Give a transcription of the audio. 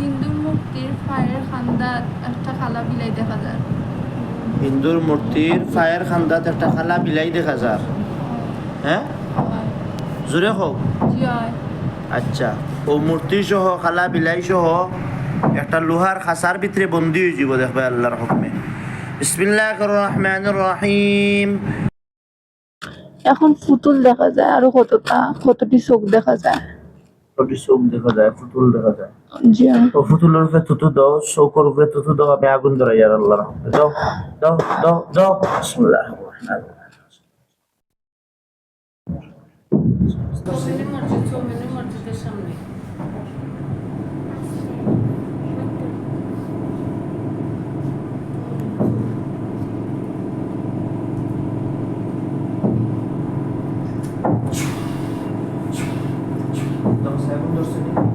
হিন্দুর মূর্তির ফায়ের খান্দাত একটা খালা বিলাই দেখা যায়। হিন্দুর মূর্তির ফায়ার খান্দাত একটা খালা বিলাই দেখা যার হ্যাঁ? জোরে হোক আচ্ছা ও মূর্তি সহ খালা বিলাই সহ একটা লোহার খাসার ভিতরে বন্দি হয়ে যাব দেখবে আল্লাহর হুকমে। বিসমিল্লাহ রহমান রহিম এখন পুতুল দেখা যায় আরও কতটা কতটি চোখ দেখা যায়। দুটি চোখ দেখা যায় ফুতুল দেখা যায়। ও ফুতুলের উপরে থুতু দাও চৌকর উপরে থুতু দাও আমি আগুন ধরাই আর আল্লাহ দাও দাও দাও দাও বিসমিল্লাহ রহমান Tam sayfa 4 saniye.